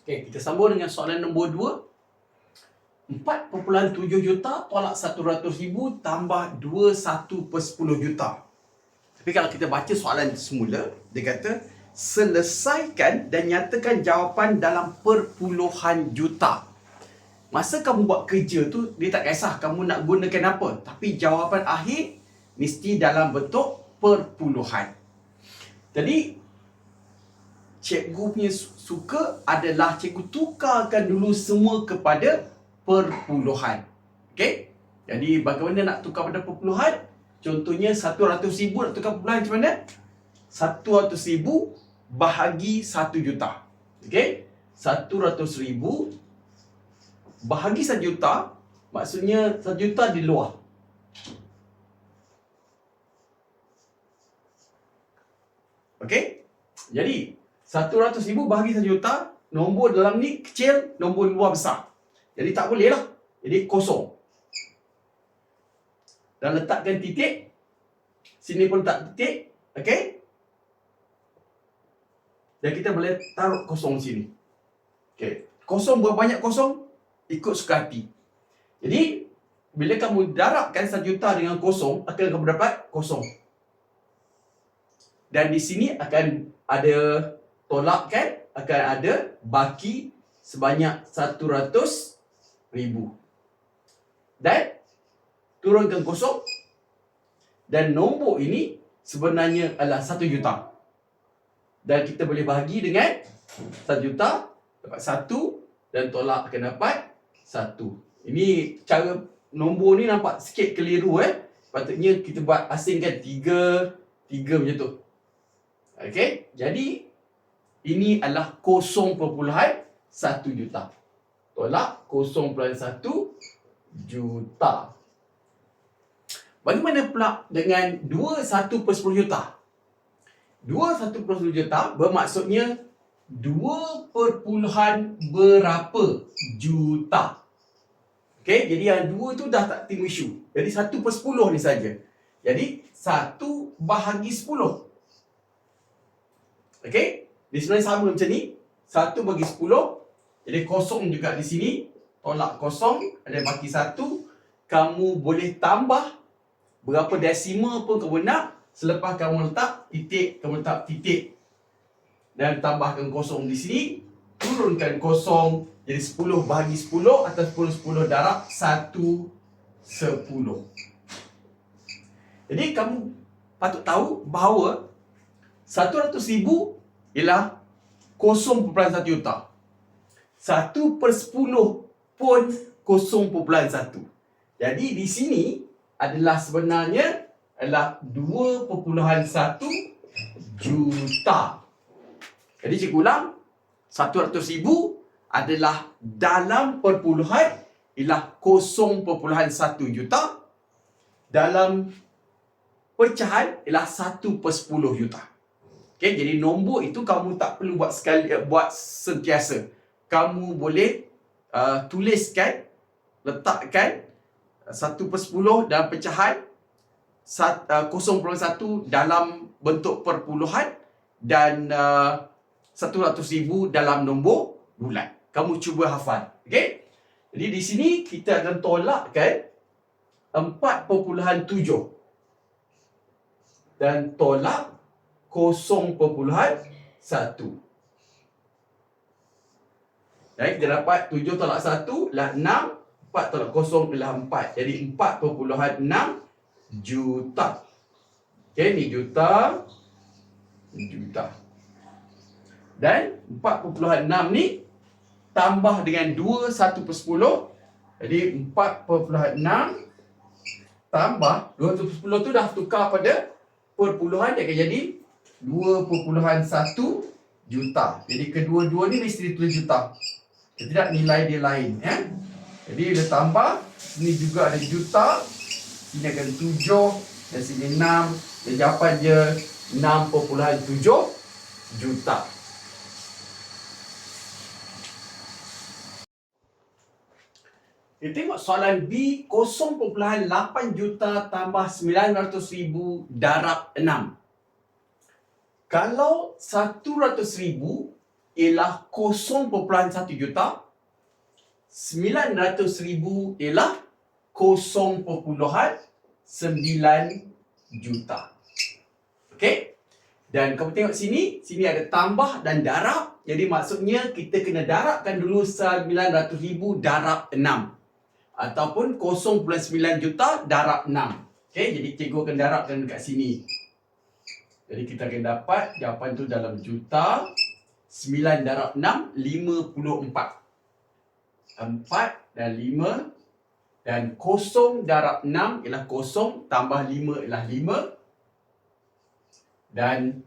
Okey, kita sambung dengan soalan nombor 2. 4.7 juta tolak 100 ribu tambah 21 per 10 juta. Tapi kalau kita baca soalan semula, dia kata selesaikan dan nyatakan jawapan dalam perpuluhan juta. Masa kamu buat kerja tu, dia tak kisah kamu nak gunakan apa. Tapi jawapan akhir mesti dalam bentuk perpuluhan. Jadi, cikgu punya su- suka adalah cikgu tukarkan dulu semua kepada perpuluhan. Okey? Jadi, bagaimana nak tukar pada perpuluhan? Contohnya, 100 ribu nak tukar perpuluhan macam mana? 100 ribu bahagi 1 juta. Okey? 100 ribu bahagi 1 juta maksudnya 1 juta di luar. Okey? Jadi 100 ribu bahagi 1 juta nombor dalam ni kecil, nombor luar besar. Jadi tak boleh lah. Jadi kosong. Dan letakkan titik. Sini pun letak titik. Okey? Dan kita boleh taruh kosong sini. Okey. Kosong berapa banyak kosong? Ikut suka hati. Jadi, bila kamu darabkan 1 juta dengan kosong, akan kamu dapat kosong. Dan di sini akan ada tolak kan? Akan ada baki sebanyak 100 ribu. Dan turunkan kosong. Dan nombor ini sebenarnya adalah 1 juta. Dan kita boleh bahagi dengan 1 juta dapat 1 dan tolak akan dapat 1. Ini cara nombor ni nampak sikit keliru eh. Patutnya kita buat asingkan 3 3 macam tu. Okey, jadi ini adalah 0.1 juta. Tolak 0.1 juta. Bagaimana pula dengan 21 per 10 juta? 21 per 10 juta bermaksudnya 2 perpuluhan berapa juta. Okey, jadi yang 2 tu dah tak timbul isu. Jadi 1 per 10 ni saja. Jadi 1 bahagi 10. Okey, dia sebenarnya sama macam ni. 1 bagi 10. Jadi kosong juga di sini. Tolak kosong, ada baki 1. Kamu boleh tambah berapa desimal pun kamu nak selepas kamu letak titik kamu letak titik dan tambahkan kosong di sini turunkan kosong jadi 10 bahagi 10 atau 10 10 darab 1 10 jadi kamu patut tahu bahawa 100 ribu ialah 0.1 juta 1 per 10 pun 0.1 jadi di sini adalah sebenarnya adalah 2.1 juta. Jadi cikgu ulang, 100 ribu adalah dalam perpuluhan ialah 0.1 juta. Dalam pecahan ialah 1 per 10 juta. Okay, jadi nombor itu kamu tak perlu buat sekali uh, buat sentiasa. Kamu boleh uh, tuliskan, letakkan 1 per 10 dalam pecahan uh, 0.1 dalam bentuk perpuluhan dan uh, 100 ribu dalam nombor bulan. Kamu cuba hafal. Okey? Jadi di sini kita akan tolakkan 4.7 dan tolak 0.1. Baik, kita dapat 7 tolak 1 lah 6 4 tolak kosong adalah 4. Jadi 4.6 juta. Okey, ni juta. Juta. Dan 4.6 ni tambah dengan 2 1 per 10. Jadi 4.6 tambah 2 per 10 tu dah tukar pada perpuluhan dia akan jadi 2.1 juta. Jadi kedua-dua ni mesti ditulis juta. Tidak nilai dia lain ya. Jadi dia tambah Sini juga ada juta Sini akan tujuh Dan sini enam Dan jawapan dia 6.7 juta Kita tengok soalan B 0.8 juta tambah 900 ribu darab 6 Kalau 100 ribu ialah 0.1 juta. 900 ribu ialah 0.9 juta. Okey? Dan kamu tengok sini, sini ada tambah dan darab. Jadi maksudnya kita kena darabkan dulu 900 ribu darab 6. Ataupun 0.9 juta darab 6. Okey, jadi cikgu akan darabkan dekat sini. Jadi kita akan dapat jawapan tu dalam juta. 9 darab 6, 54. 4 dan 5. Dan 0 darab 6 ialah 0 tambah 5 ialah 5. Dan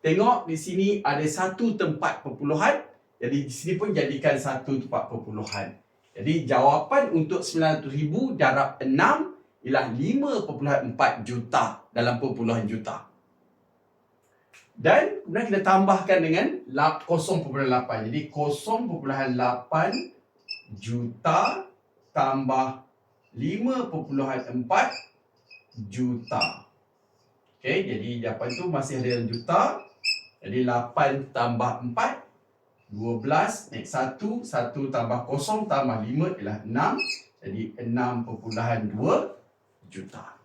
tengok di sini ada satu tempat perpuluhan. Jadi di sini pun jadikan satu tempat perpuluhan. Jadi jawapan untuk 900,000 darab 6 ialah 5.4 juta dalam perpuluhan juta. Dan kemudian kita tambahkan dengan 0.8. Jadi 0.8 juta tambah 5.4 juta. Okey, jadi jawapan tu masih ada dalam juta. Jadi 8 tambah 4 12 naik 1 1 tambah 0 tambah 5 ialah 6. Jadi 6.2 juta.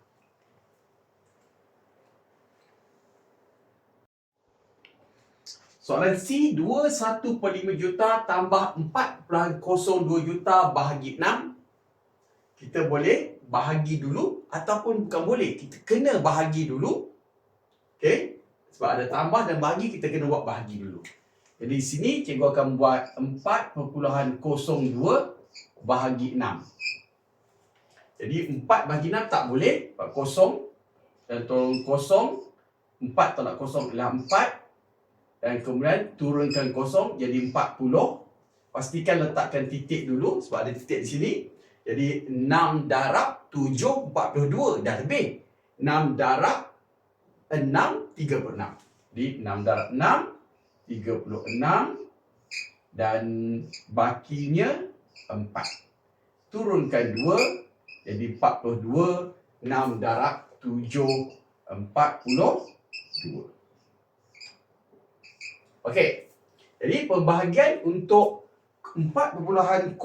Soalan C 21.5 juta tambah 4.02 juta bahagi 6. Kita boleh bahagi dulu ataupun bukan boleh. Kita kena bahagi dulu. Okey? Sebab ada tambah dan bahagi kita kena buat bahagi dulu. Jadi di sini cikgu akan buat 4.02 bahagi 6 jadi 4 bahagi 6 tak boleh. Buat kosong. Dan tolong kosong 4 tolak kosong ialah 4 dan kemudian turunkan kosong jadi 40 pastikan letakkan titik dulu sebab ada titik di sini jadi 6 darab 7, 42 dah lebih. 6 darab 6, 36. Jadi 6 darab 6, 36. Dan bakinya 4. Turunkan 2, jadi 42. 6 darab 7, 42. Okey. Jadi pembahagian untuk 4.02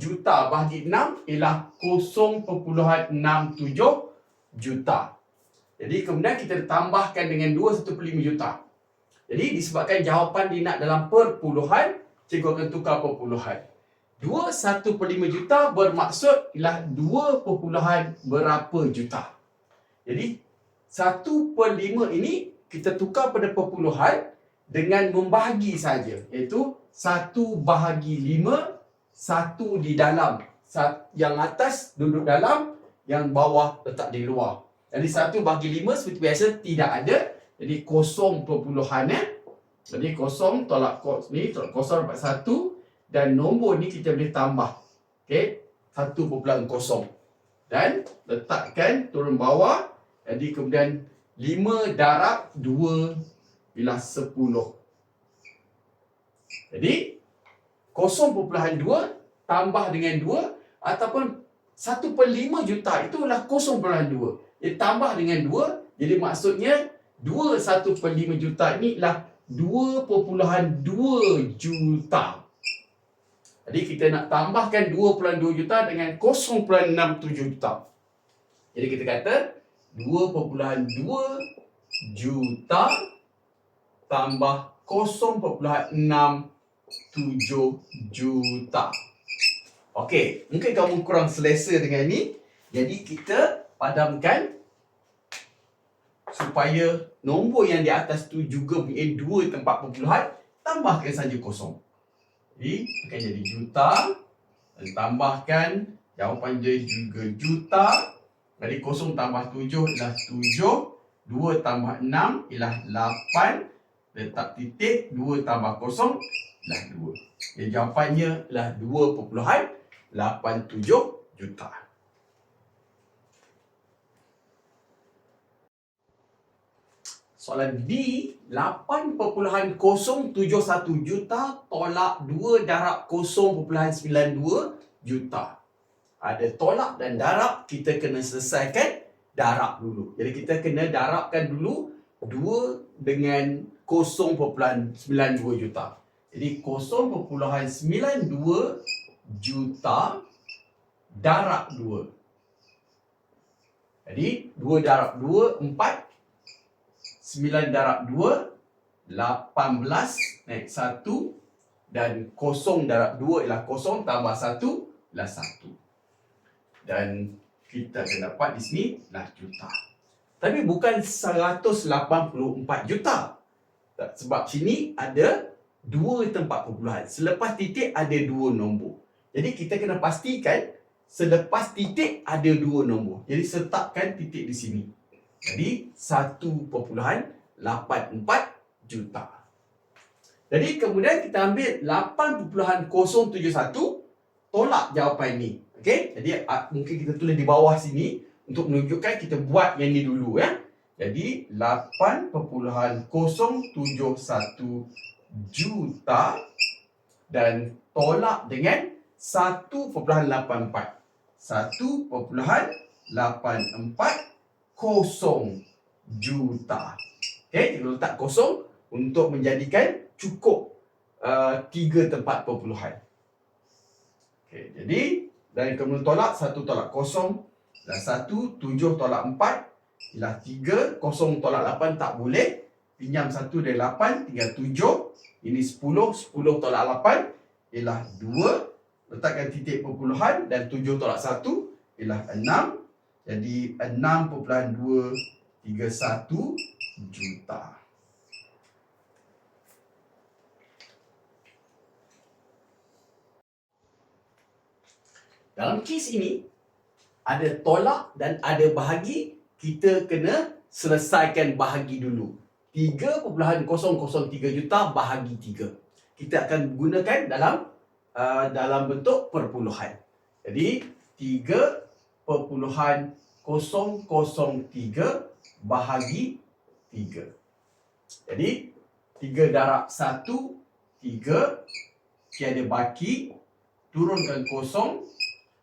juta bahagi 6 ialah 0.67 juta. Jadi kemudian kita tambahkan dengan 2.15 juta. Jadi disebabkan jawapan dia nak dalam perpuluhan, cikgu akan tukar perpuluhan. 2.15 juta bermaksud ialah 2 perpuluhan berapa juta. Jadi 1 per 5 ini kita tukar pada perpuluhan dengan membahagi saja. Iaitu satu bahagi lima satu di dalam. Yang atas duduk dalam yang bawah letak di luar. Jadi satu bahagi lima seperti biasa tidak ada. Jadi kosong perpuluhan eh? jadi kosong tolak kos ni tolak kosong dapat satu. Dan nombor ni kita boleh tambah. Okey? Satu perpuluhan kosong. Dan letakkan turun bawah. Jadi kemudian lima darab dua ialah 10. Jadi 0.2 tambah dengan 2 ataupun 1.5 juta itu adalah 0.2. Dia tambah dengan 2 jadi maksudnya 2 1.5 juta ini ialah 2.2 juta. Jadi kita nak tambahkan 2.2 juta dengan 0.67 juta. Jadi kita kata 2.2 juta tambah 0.6 7 juta. Okey, mungkin kamu kurang selesa dengan ini. Jadi kita padamkan supaya nombor yang di atas tu juga punya dua tempat perpuluhan, tambahkan saja kosong. Jadi akan jadi juta dan tambahkan jawapan dia juga juta. Jadi kosong tambah tujuh ialah tujuh. Dua tambah enam ialah lapan. Letak titik. Dua tambah kosong lah 2. Jadi jawapannya adalah 2.87 juta. Soalan D, 8.071 juta tolak 2 darab 0.92 juta. Ada tolak dan darab, kita kena selesaikan darab dulu. Jadi kita kena darabkan dulu 2 dengan 0.92 juta. Jadi 0.92 juta darab 2. Jadi 2 darab 2, 4. 9 darab 2, 18 naik 1. Dan 0 darab 2 ialah 0 tambah 1 ialah 1. Dan kita akan dapat di sini lah juta. Tapi bukan 184 juta. Sebab sini ada dua tempat perpuluhan. Selepas titik ada dua nombor. Jadi kita kena pastikan selepas titik ada dua nombor. Jadi sertakan titik di sini. Jadi 1.84 juta. Jadi kemudian kita ambil 8.071 tolak jawapan ini. Okey? Jadi mungkin kita tulis di bawah sini untuk menunjukkan kita buat yang ni dulu ya. Jadi 8.071 juta dan tolak dengan 1.84. 1.84 kosong juta. Okey, kita letak kosong untuk menjadikan cukup uh, tiga tempat perpuluhan. Okey, jadi dan kemudian tolak satu tolak kosong dan satu tujuh tolak empat ialah tiga kosong tolak lapan tak boleh. Pinjam satu dari lapan tinggal tujuh. Ini sepuluh sepuluh tolak lapan. Ialah dua letakkan titik perpuluhan dan tujuh tolak satu. Ialah enam. Jadi enam perpuluhan dua tiga satu juta. Dalam kes ini, ada tolak dan ada bahagi, kita kena selesaikan bahagi dulu. 3.003 juta bahagi 3. Kita akan gunakan dalam uh, dalam bentuk perpuluhan. Jadi 3.003 bahagi 3. Jadi 3 darab 1 3 tiada baki turunkan kosong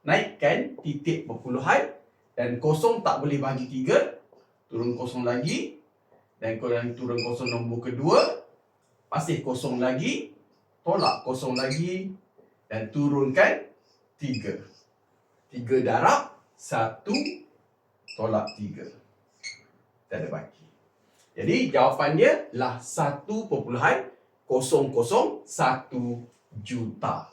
naikkan titik perpuluhan dan kosong tak boleh bagi tiga turun kosong lagi. Dan kalau turun kosong nombor kedua pasih kosong lagi tolak kosong lagi dan turunkan tiga. Tiga darab satu tolak tiga. Tak ada baki jadi jawapan dia lah satu perpuluhan kosong kosong satu juta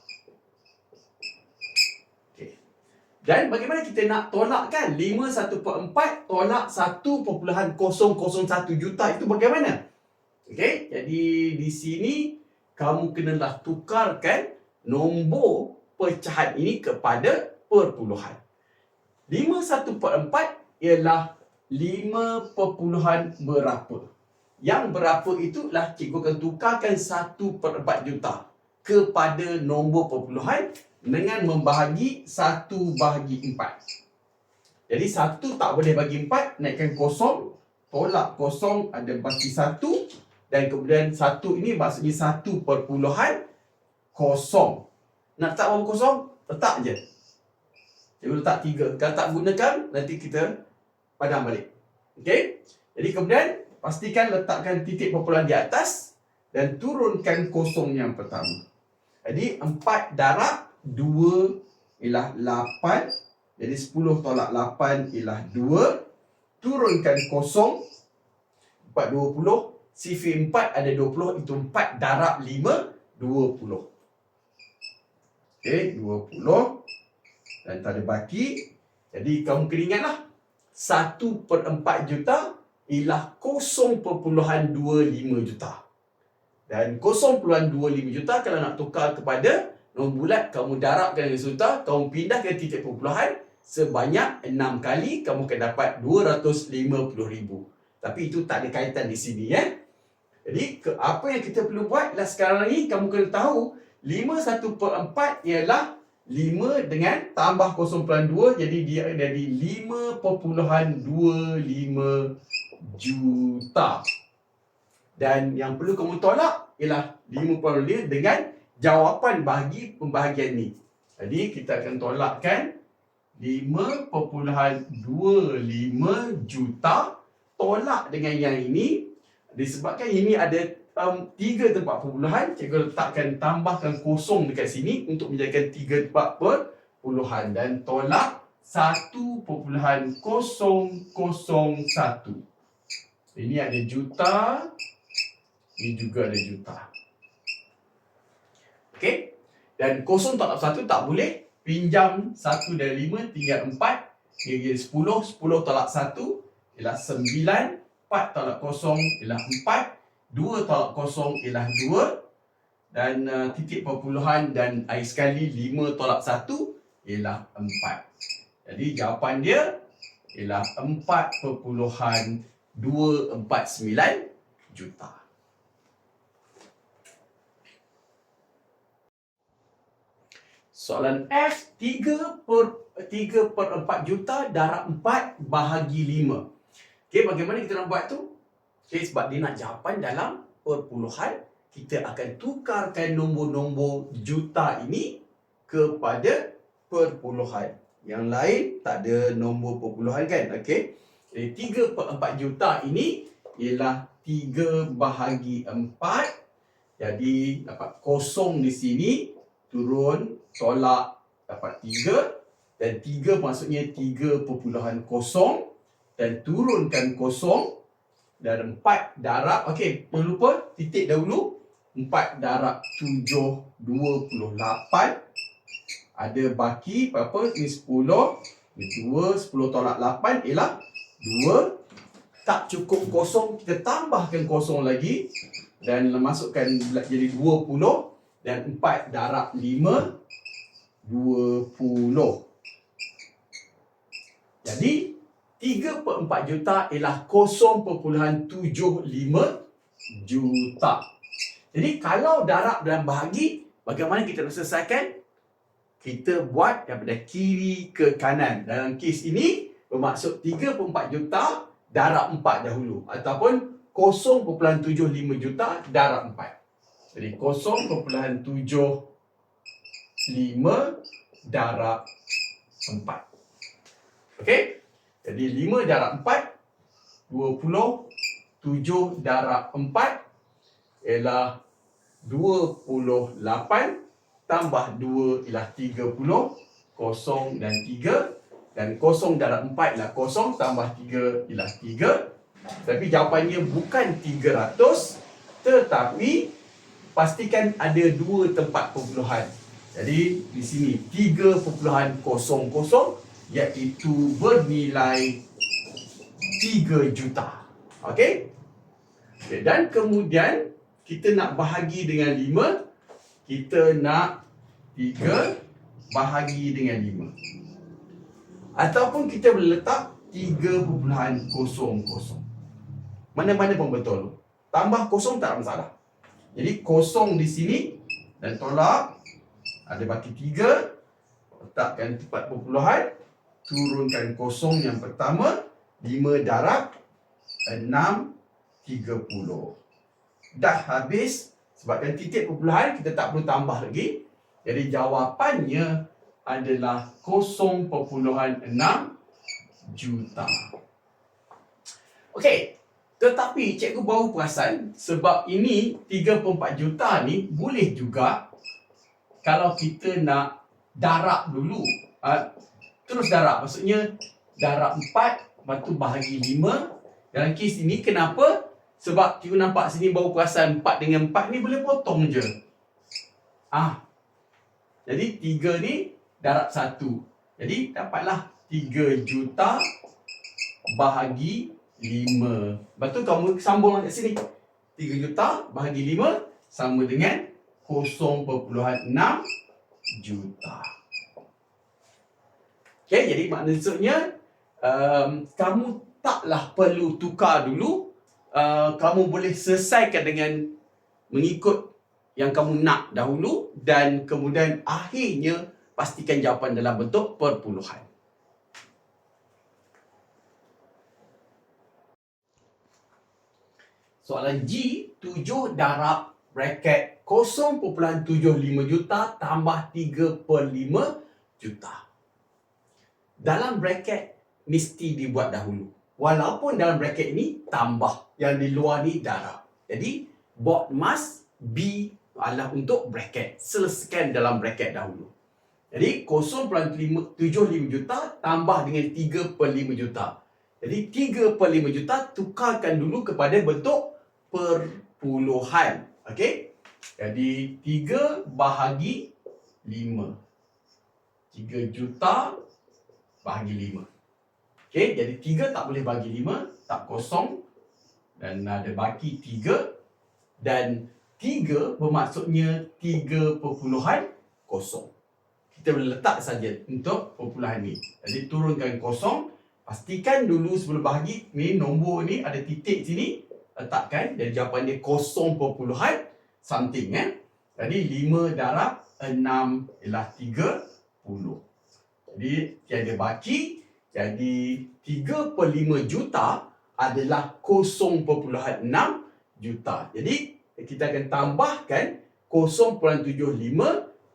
Dan bagaimana kita nak tolak kan 5.1.4 tolak 1.001 juta itu bagaimana? Okey, jadi di sini kamu kenalah tukarkan nombor pecahan ini kepada perpuluhan. 5.1.4 ialah 5 perpuluhan berapa? Yang berapa itulah cikgu akan tukarkan 1 per 4 juta kepada nombor perpuluhan dengan membahagi satu bahagi empat. Jadi satu tak boleh bagi empat, naikkan kosong, tolak kosong ada baki satu dan kemudian satu ini maksudnya satu perpuluhan kosong. Nak letak berapa kosong? Letak je. Jadi letak tiga. Kalau tak gunakan, nanti kita padam balik. Okey? Jadi kemudian pastikan letakkan titik perpuluhan di atas dan turunkan kosong yang pertama. Jadi empat darab 2 ialah 8. Jadi 10 tolak 8 ialah 2. Turunkan kosong. 4, 20. Sifir 4 ada 20. Itu 4 darab 5, 20. Okey, 20. Dan tak ada baki. Jadi kamu kena ingatlah. 1 per 4 juta ialah 0.25 juta. Dan 0.25 juta kalau nak tukar kepada nombor bulat kamu darabkan dengan juta, kamu pindah ke titik perpuluhan sebanyak 6 kali kamu akan dapat 250,000. Tapi itu tak ada kaitan di sini ya. Jadi ke, apa yang kita perlu buat lah sekarang ni kamu kena tahu 5 1 per 4 ialah 5 dengan tambah 0.2 jadi dia jadi 5.25 juta. Dan yang perlu kamu tolak ialah 5.5 dengan jawapan bagi pembahagian ni. Jadi kita akan tolakkan 5.25 juta tolak dengan yang ini disebabkan ini ada um, tiga tempat perpuluhan, cikgu letakkan tambahkan kosong dekat sini untuk menjadikan tiga tempat perpuluhan dan tolak satu perpuluhan kosong kosong satu. Ini ada juta, ini juga ada juta. Okey? Dan kosong tolak satu tak boleh. Pinjam satu dari lima tinggal empat. Dia jadi sepuluh. Sepuluh tolak satu ialah sembilan. Empat tolak kosong ialah empat. Dua tolak kosong ialah dua. Dan uh, titik perpuluhan dan air sekali lima tolak satu ialah empat. Jadi jawapan dia ialah empat perpuluhan dua empat sembilan juta. Soalan F 3 per 3 per 4 juta darab 4 bahagi 5. Okey, bagaimana kita nak buat tu? Okey, sebab dia nak jawapan dalam perpuluhan, kita akan tukarkan nombor-nombor juta ini kepada perpuluhan. Yang lain tak ada nombor perpuluhan kan? Okey. Jadi 3 per 4 juta ini ialah 3 bahagi 4. Jadi dapat kosong di sini turun tolak dapat 3 dan 3 maksudnya 3 perpuluhan kosong dan turunkan kosong dan 4 darab. Okey jangan lupa titik dahulu 4 darab 7 28 ada baki berapa? Ni 10 ni 2 10 tolak 8 ialah 2 tak cukup kosong kita tambahkan kosong lagi dan masukkan jadi 20 dan 4 darab 5 20. Jadi 3 per 4 juta ialah 0.75 juta. Jadi kalau darab dan bahagi, bagaimana kita nak selesaikan? Kita buat daripada kiri ke kanan. Dalam kes ini, bermaksud 3 per 4 juta darab 4 dahulu. Ataupun 0.75 juta darab 4. Jadi 0.75 5 darab 4. Okey? Jadi 5 darab 4 20 7 darab 4 ialah 28 tambah 2 ialah 30 kosong dan 3 dan kosong darab 4 ialah kosong tambah 3 ialah 3 tapi jawapannya bukan 300 tetapi pastikan ada dua tempat perpuluhan jadi di sini 3.00 iaitu bernilai 3 juta. Okey? Okay, dan kemudian kita nak bahagi dengan 5, kita nak 3 bahagi dengan 5. Ataupun kita boleh letak 3.00. Mana-mana pun betul. Tambah kosong tak ada masalah. Jadi kosong di sini dan tolak ada baki tiga letakkan tempat perpuluhan turunkan kosong yang pertama lima darab enam tiga puluh. Dah habis sebabkan titik perpuluhan kita tak perlu tambah lagi. Jadi jawapannya adalah kosong perpuluhan enam juta. Okey, tetapi cikgu baru perasan sebab ini 3.4 juta ni boleh juga kalau kita nak darab dulu uh, terus darab. Maksudnya darab 4 lepas tu bahagi 5 dalam kes ini kenapa? Sebab kita nampak sini baru perasan 4 dengan 4 ni boleh potong je. Ah jadi 3 ni darab 1 jadi dapatlah 3 juta bahagi 5 lepas tu kamu sambung kat sini. 3 juta bahagi 5 sama dengan 0.6 juta. Okay, jadi maksudnya um, kamu taklah perlu tukar dulu. Uh, kamu boleh selesaikan dengan mengikut yang kamu nak dahulu dan kemudian akhirnya pastikan jawapan dalam bentuk perpuluhan. Soalan G, 7 darab bracket 0.75 juta tambah 3 per 5 juta. Dalam bracket mesti dibuat dahulu. Walaupun dalam bracket ini tambah yang di luar ni darab. Jadi Bot mas B adalah untuk bracket. Selesaikan dalam bracket dahulu. Jadi 0.75 juta tambah dengan 3 per 5 juta. Jadi 3 per 5 juta tukarkan dulu kepada bentuk perpuluhan. Okey? Jadi 3 bahagi 5. 3 juta bahagi 5. Okey, jadi 3 tak boleh bagi 5, tak kosong. Dan ada baki 3. Dan 3 bermaksudnya 3 perpuluhan kosong kita boleh letak saja untuk perpuluhan ni. Jadi turunkan kosong, pastikan dulu sebelum bahagi ni nombor ni ada titik sini, letakkan dan jawapan dia kosong perpuluhan something eh. Jadi 5 darab 6 ialah 30. Jadi tiada baki, jadi 3 per 5 juta adalah 0.6 juta. Jadi kita akan tambahkan 0.75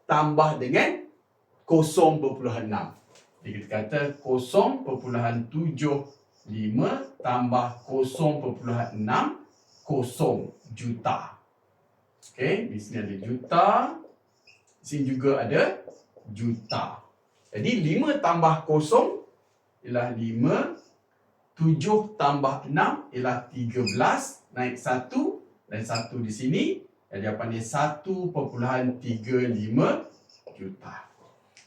tambah dengan 0.6. Jadi kita kata 0.75 tambah 0.6 kosong juta. Okey, di sini ada juta. Di sini juga ada juta. Jadi 5 tambah kosong ialah 5. 7 tambah 6 ialah 13. Naik 1 dan 1 di sini. Jadi jawapan dia 1.35 juta.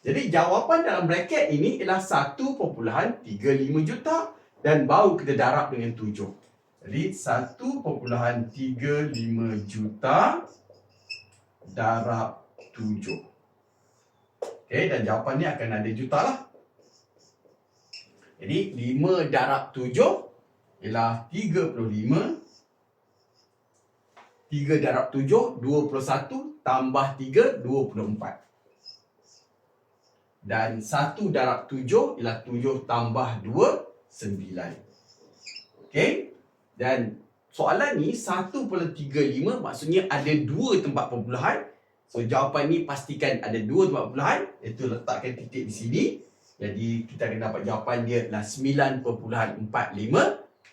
Jadi jawapan dalam bracket ini ialah 1.35 juta dan baru kita darab dengan 7. Jadi 1.35 juta darab 7. Okey dan jawapan ni akan ada juta lah. Jadi 5 darab 7 ialah 35. 3 darab 7, 21 tambah 3, 24 dan 1 darab 7 ialah 7 tambah 2 9. Okey? Dan soalan ni 1.35 maksudnya ada dua tempat perpuluhan. So jawapan ni pastikan ada dua tempat perpuluhan iaitu letakkan titik di sini. Jadi kita akan dapat jawapan dia adalah 9.45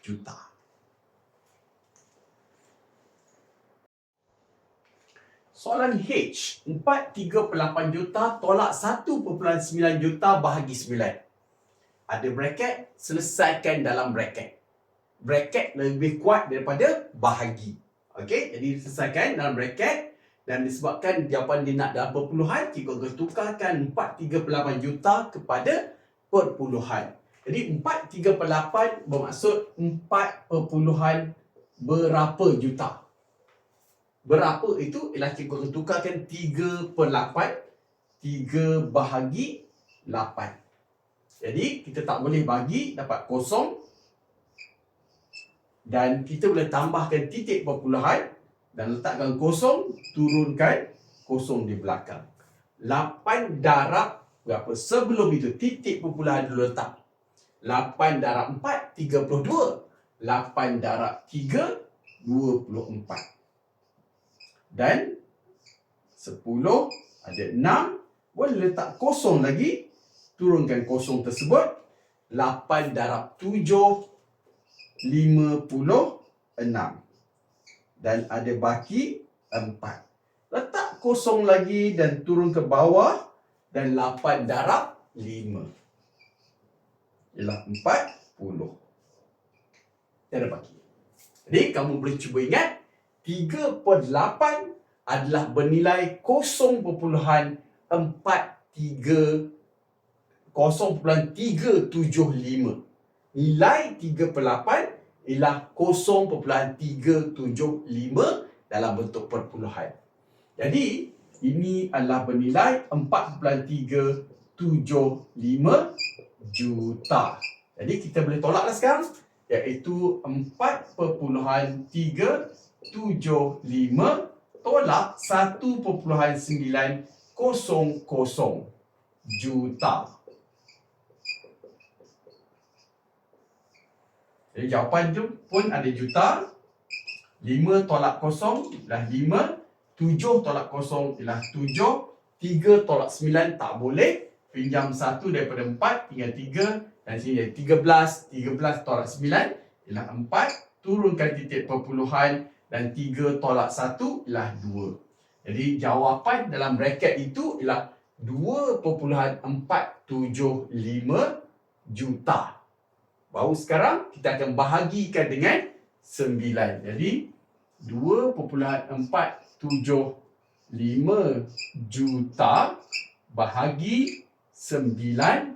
juta. Soalan H, 4.38 juta tolak 1.9 juta bahagi 9. Ada bracket, selesaikan dalam bracket. Bracket lebih kuat daripada bahagi. Okey, jadi selesaikan dalam bracket dan disebabkan jawapan dia nak dalam perpuluhan, kita akan tukarkan 4.38 juta kepada perpuluhan. Jadi 4.38 bermaksud 4 perpuluhan berapa juta? berapa itu ialah cikgu akan tukarkan 3 per 8 3 bahagi 8 jadi kita tak boleh bagi dapat kosong dan kita boleh tambahkan titik perpuluhan dan letakkan kosong turunkan kosong di belakang. 8 darab berapa? Sebelum itu titik perpuluhan dulu letak. 8 darab 4 32 8 darab 3 24 dan 10 ada 6 boleh letak kosong lagi turunkan kosong tersebut 8 darab 7 56 dan ada baki 4 letak kosong lagi dan turun ke bawah dan 8 darab 5 ialah 40 tiada baki. Jadi kamu boleh cuba ingat 3 per 8 adalah bernilai 0.430.375. Nilai 3 per 8 ialah 0.375 dalam bentuk perpuluhan. Jadi, ini adalah bernilai 4.375 juta. Jadi, kita boleh tolaklah sekarang. Iaitu 4.3 tujuh lima tolak satu perpuluhan sembilan kosong kosong juta. Jadi jawapan tu pun ada juta. Lima tolak kosong ialah lima. Tujuh tolak kosong ialah tujuh. Tiga tolak sembilan tak boleh. Pinjam satu daripada empat tinggal tiga. Dan sini ada tiga belas. Tiga belas tolak sembilan ialah empat. Turunkan titik perpuluhan dan 3 tolak 1 ialah 2. Jadi jawapan dalam bracket itu ialah 2.475 juta. Baru sekarang kita akan bahagikan dengan 9. Jadi 2.475 juta bahagi 9.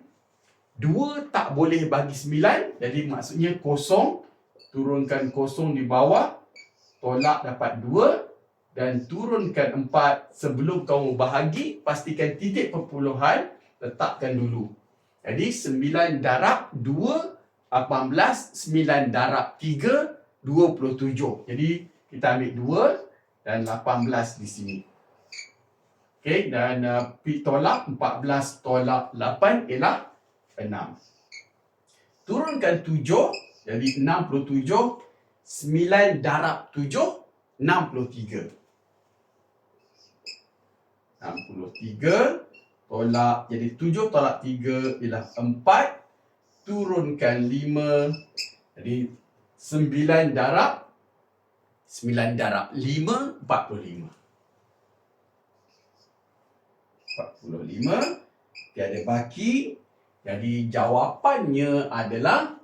2 tak boleh bagi 9. Jadi maksudnya kosong. Turunkan kosong di bawah. Tolak dapat 2 dan turunkan 4 sebelum kamu bahagi pastikan titik perpuluhan letakkan dulu. Jadi 9 darab 2 18 9 darab 3 27. Jadi kita ambil 2 dan 18 di sini. Okey dan uh, pi tolak 14 tolak 8 ialah 6. Turunkan 7 jadi 67 9 darab 7 63. 63 tolak jadi 7 tolak 3 ialah 4 turunkan 5 jadi 9 darab 9 darab. 5 45 45 tiada baki. Jadi jawapannya adalah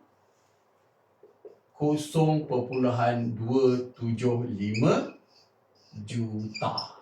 0.275 juta